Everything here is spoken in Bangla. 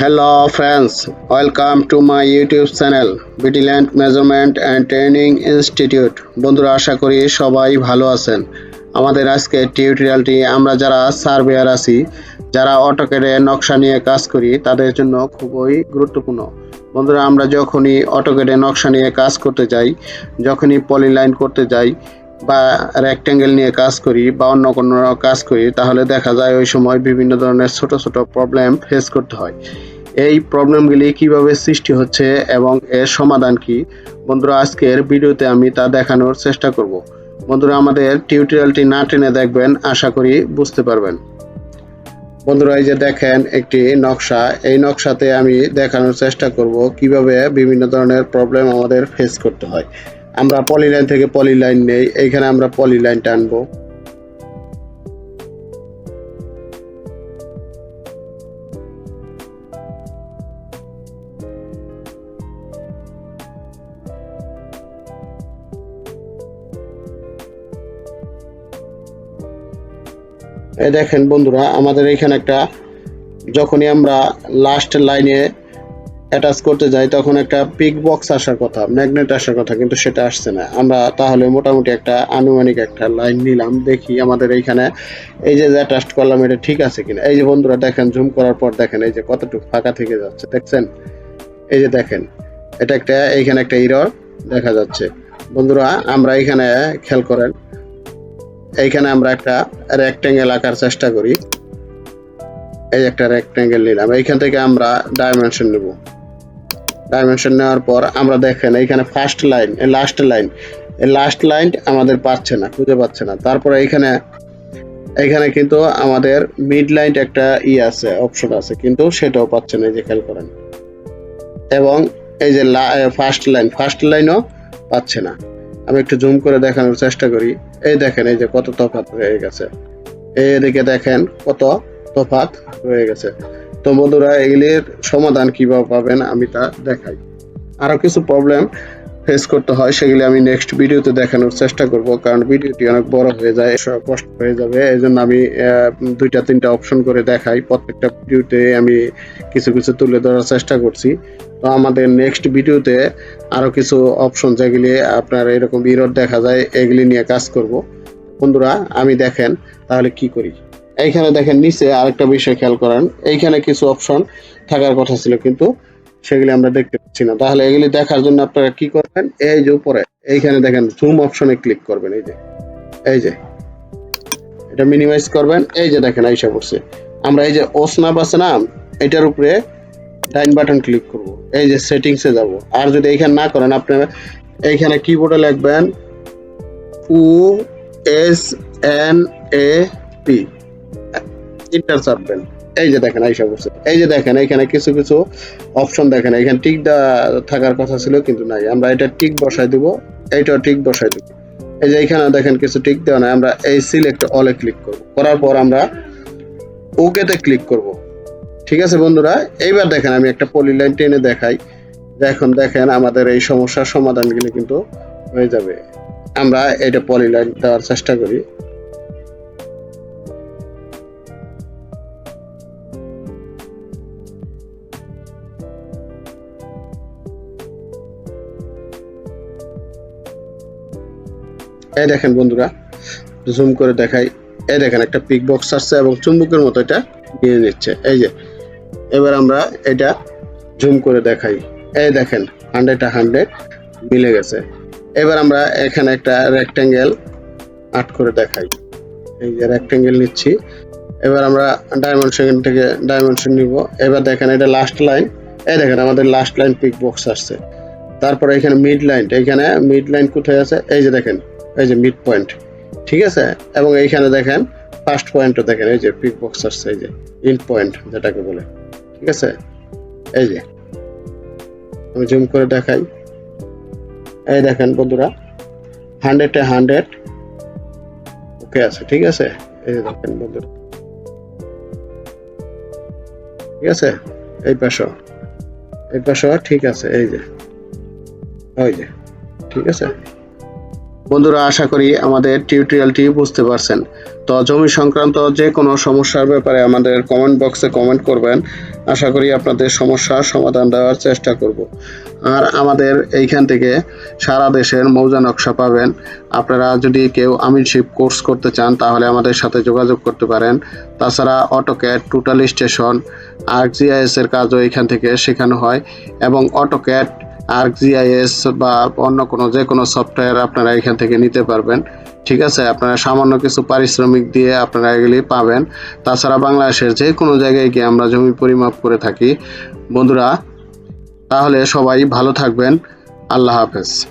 Hello friends, welcome to my YouTube channel Beautyland Measurement and Training Institute. বন্ধুরা আশা করি সবাই ভালো আছেন। আমাদের আজকে টিউটোরিয়ালটি আমরা যারা সার্ভেয়ার আছি যারা অটোকেডে নকশা নিয়ে কাজ করি তাদের জন্য খুবই গুরুত্বপূর্ণ। বন্ধুরা আমরা যখনই অটোকেডে নকশা নিয়ে কাজ করতে যাই যখনই পলিলাইন করতে যাই বা রেক্টেঙ্গেল নিয়ে কাজ করি বা অন্য কোনো কাজ করি তাহলে দেখা যায় ওই সময় বিভিন্ন ধরনের ছোট ছোট প্রবলেম ফেস করতে হয়। এই প্রবলেমগুলি কীভাবে সৃষ্টি হচ্ছে এবং এর সমাধান কি? বন্ধুরা, আজকের ভিডিওতে আমি তা দেখানোর চেষ্টা করব। বন্ধুরা, আমাদের টিউটোরিয়ালটি না টেনে দেখবেন, আশা করি বুঝতে পারবেন। বন্ধুরা, এই যে দেখেন একটি নকশা। এই নকশাতে আমি দেখানোর চেষ্টা করব কীভাবে বিভিন্ন ধরনের প্রবলেম আমাদের ফেস করতে হয়। আমরা পলিলাইন থেকে পলিলাইন নেই, এইখানে আমরা পলিলাইন টানবো। এই দেখেন বন্ধুরা, আমাদের এখানে একটা, যখনই আমরা লাস্ট লাইনে অ্যাটাচ করতে যাই, তখন একটা পিক বক্স আসার কথা ম্যাগনেট আসার কথা, কিন্তু সেটা আসছে না। আমরা তাহলে মোটামুটি একটা আনুমানিক একটা লাইন নিলাম, দেখি আমাদের এইখানে এই যে অ্যাটাচ করলাম, এটা ঠিক আছে কিনা। এই যে বন্ধুরা, দেখেন জুম করার পর দেখেন, এই যে কতটুকু ফাঁকা থেকে যাচ্ছে, দেখছেন? এই যে দেখেন, এটা একটা এইখানে একটা ইরর দেখা যাচ্ছে। বন্ধুরা, আমরা এখানে খেয়াল করেন এইখানে আমরা একটা রেক্টেঙ্গেল আঁকার চেষ্টা করি। এই একটা রেক্টেঙ্গেল নিলাম। এইখান থেকে আমরা ডাইমেনশন নেব। ডাইমেনশন নেওয়ার পর আমরা দেখেন এইখানে first line last line last line আমাদের পাচ্ছে না, খুঁজে পাচ্ছে না। তারপরে এইখানে এইখানে কিন্তু আমাদের মিড লাইন একটা ই আছে অপশন আছে, কিন্তু সেটাও পাচ্ছে না, এই যে খেয়াল করেন। এবং এই যে ফার্স্ট লাইন ফার্স্ট লাইনও পাচ্ছে না। আমি একটু জুম করে দেখানোর চেষ্টা করি। এই দেখেন, এই যে কত তফাত রয়ে গেছে। এই এদিকে দেখেন কত তফাত রয়ে গেছে। তো বন্ধুরা, এগুলির সমাধান কীভাবে পাবেন আমি তা দেখাই। আরও কিছু প্রবলেম ফেস করতে হয়, সেগুলি আমি নেক্সট ভিডিওতে দেখানোর চেষ্টা করব, কারণ ভিডিওটি অনেক বড় হয়ে যায় কষ্ট হয়ে যাবে। এই জন্য আমি দুইটা তিনটা অপশন করে দেখাই। প্রত্যেকটা ভিডিওতে আমি কিছু কিছু তুলে ধরার চেষ্টা করছি। তো আমাদের নেক্সট ভিডিওতে আরও কিছু অপশন যেগুলি আপনার এরকম বিরোধ দেখা যায়, এগুলি নিয়ে কাজ করব। বন্ধুরা, আমি দেখেন, তাহলে কি করি? এইখানে দেখেন, নিচে আরেকটা বিষয় খেয়াল করেন। এইখানে কিছু অপশন থাকার কথা ছিল, কিন্তু সেগুলি আমরা দেখতে পাচ্ছি না। তাহলে এগুলি দেখার জন্য আপনারা কি করবেন? এই যে উপরে, এইখানে দেখেন জুম অপশনে ক্লিক করবেন, এই যে। এই যে। এটা মিনিমাইজ করবেন, এই যে দেখেন আইসা পড়ছে। আমরা এই যে ওসনাপ আছে না, এটার উপরে ডাইন বাটন ক্লিক করব। এই যে সেটিংসে যাব। আর যদি এইখানে না করেন, আপনারা এইখানে কিবোর্ডে লিখবেন U S N A P enter চাপবেন। এই যে দেখেন, আইসা বসে এই যে দেখেন এখানে কিছু কিছু অপশন দেখেন। এখানে টিক থাকার কথা ছিল, কিন্তু নাই। আমরা এটা টিক বসাই দিব। এইটাও টিক বসাই দিব। এই যে এখানে দেখেন কিছু টিক দেওয়া নাই। আমরা এই সিলেক্ট অলে ক্লিক করব। করার পর আমরা ওকেতে ক্লিক করব। ঠিক আছে বন্ধুরা? এইবার দেখেন, আমি একটা পলিলাইন টেনে দেখাই। এখন দেখেন, আমাদের এই সমস্যার সমাধানগুলো কিন্তু হয়ে যাবে। আমরা এটা পলিলাইন দেওয়ার চেষ্টা করি। এই দেখেন বন্ধুরা জুম করে দেখাই। এই দেখেন একটা পিক বক্স আসছে এবং চুম্বকের মতো এটা নিয়ে নিচ্ছে। এই যে, এবার আমরা এটা জুম করে দেখাই। এই দেখেন হান্ড্রেড হান্ড্রেড মিলে গেছে। এবার আমরা এখানে একটা রেক্টেঙ্গেল আর্ট করে দেখাই। এই যে রেক্টেঙ্গেল নিচ্ছি। এবার আমরা ডাইমেনশন থেকে ডাইমেনশন নিব। এবার দেখেন এটা লাস্ট লাইন এই দেখেন আমাদের লাস্ট লাইন পিক বক্স আসছে। তারপরে এখানে মিড লাইন এখানে মিড লাইন কোথায় আছে? এই যে দেখেন এই যে মিড পয়েন্ট ঠিক আছে? এবং এইখানে দেখেন ফার্স্ট পয়েন্টও দেখেন, এই যে পিক বক্স আসছে, এই যে ইন পয়েন্ট যেটাকে বলে, ঠিক আছে? এই যে, আমি জুম করে দেখাই। এই দেখেন বন্ধুরা হান্ড্রেডে হান্ড্রেড ওকে আছে, ঠিক আছে? এই যে দেখেন বন্ধুরা, ঠিক আছে? এই পাশও এই পাশও ঠিক আছে, এই যে, ওই যে, ঠিক আছে? বন্ধুরা, আশা করি আমাদের টিউটোরিয়ালটি বুঝতে পারছেন। তো জমি সংক্রান্ত যে কোনো সমস্যার ব্যাপারে আমাদের কমেন্ট বক্সে কমেন্ট করবেন। আশা করি আপনাদের সমস্যার সমাধান দেওয়ার চেষ্টা করব। আর আমাদের এইখান থেকে সারা দেশের মৌজা নকশা পাবেন। আপনারা যদি কেউ আমিনশিপ কোর্স করতে চান, তাহলে আমাদের সাথে যোগাযোগ করতে পারেন। তাছাড়া অটোক্যাট টোটাল স্টেশন আর্কজিআইএস এর কাজও এখান থেকে শেখানো হয়। এবং অটোক্যাট আর্কজিআইএস বা অন্য কোনো যে কোনো সফটওয়্যার আপনারা এখান থেকে নিতে পারবেন। ঠিক আছে? আপনারা সামান্য কিছু পারিশ্রমিক দিয়ে আপনারা এগুলি পাবেন। তাছাড়া বাংলাদেশের যে কোনো জায়গায় গিয়ে আমরা জমি পরিমাপ করে থাকি। বন্ধুরা, তাহলে সবাই ভালো থাকবেন। আল্লাহ হাফেজ।